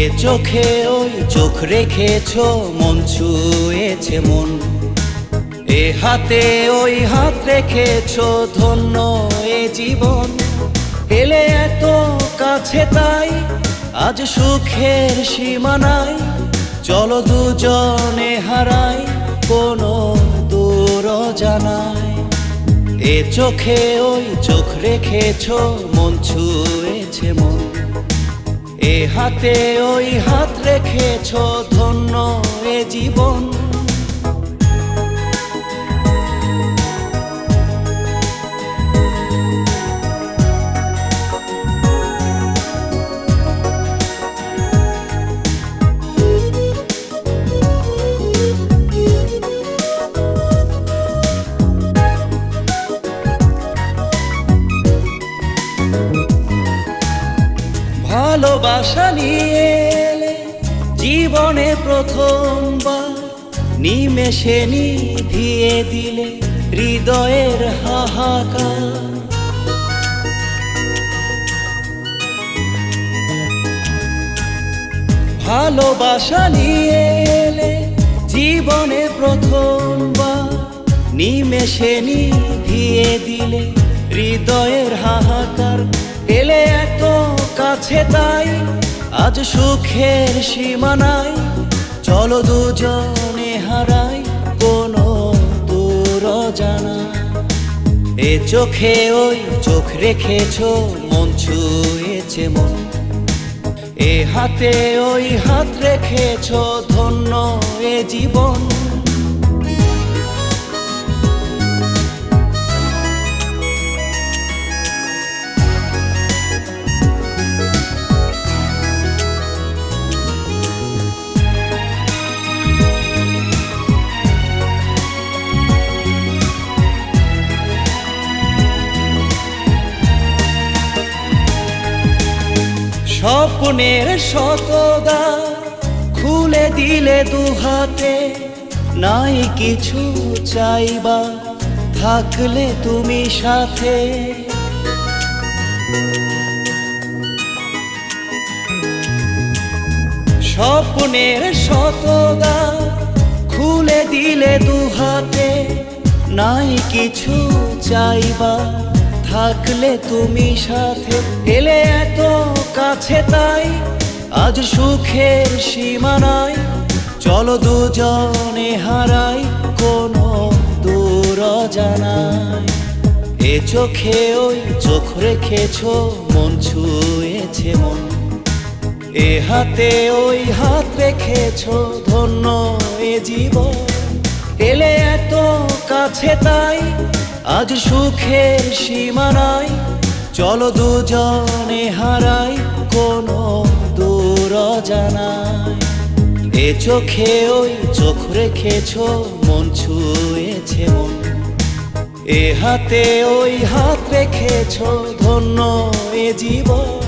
এ চোখে ওই চোখ রেখেছ, মন ছুঁয়েছে মন। এ হাতে ওই হাত রেখেছ, ধন্য এ জীবন। এলে এত কাছে তাই, আজ সুখের সীমানায়। চলো দুজনে হারাই, কোনো দূর জানাই এ চোখে ওই চোখ রেখেছ, মন ছুঁয়েছে মন। এ হাতে ওই হাত রেখেছ ধন্য এ জীবন। ভালোবাসা নিয়ে এলে জীবনে প্রথমবার নিমেষে নিভিয়ে দিলে হৃদয়ের হাহাকার। ভালোবাসা নিয়ে এলে জীবনে প্রথমবার নিমেষে নিভিয়ে দিলে হৃদয়ের হাহাকার। কাছে তাই, আজ সুখের সীমানায়, চলো দুজনে হারাই কোনো দূর জানা এ চোখে ওই চোখ রেখেছ, মন ছুঁয়েছে মন। এ হাতে ওই হাত রেখেছ, ধন্য এ জীবন। স্বপ্নের শতদা খুলে দিলে দুহাতে। নাই কিছু চাইবা, থাকলে তুমি সাথে। স্বপ্নের শতদা খুলে দিলে দুহাতে। নাই কিছু চাইবা, থাকলে তুমি সাথে। এলে এত কাছে তাই, আজ সুখের সীমানায় চলো দুজনে হারাই, কোনো দূর জানাই এ চোখে ওই চোখ রেখেছ, মন ছুঁয়েছে মন। এ হাতে ওই হাত রেখেছ, ধন্য এ জীবন। এলে এত কাছে তাই, আজ সুখের সীমানায় চলো দুজনে হারাই কোনো দূর জানাই এ চোখে ওই চোখ রেখেছ, মন ছুঁয়েছে মন। এ হাতে ওই হাত রেখেছ, ধন্য এ জীবন।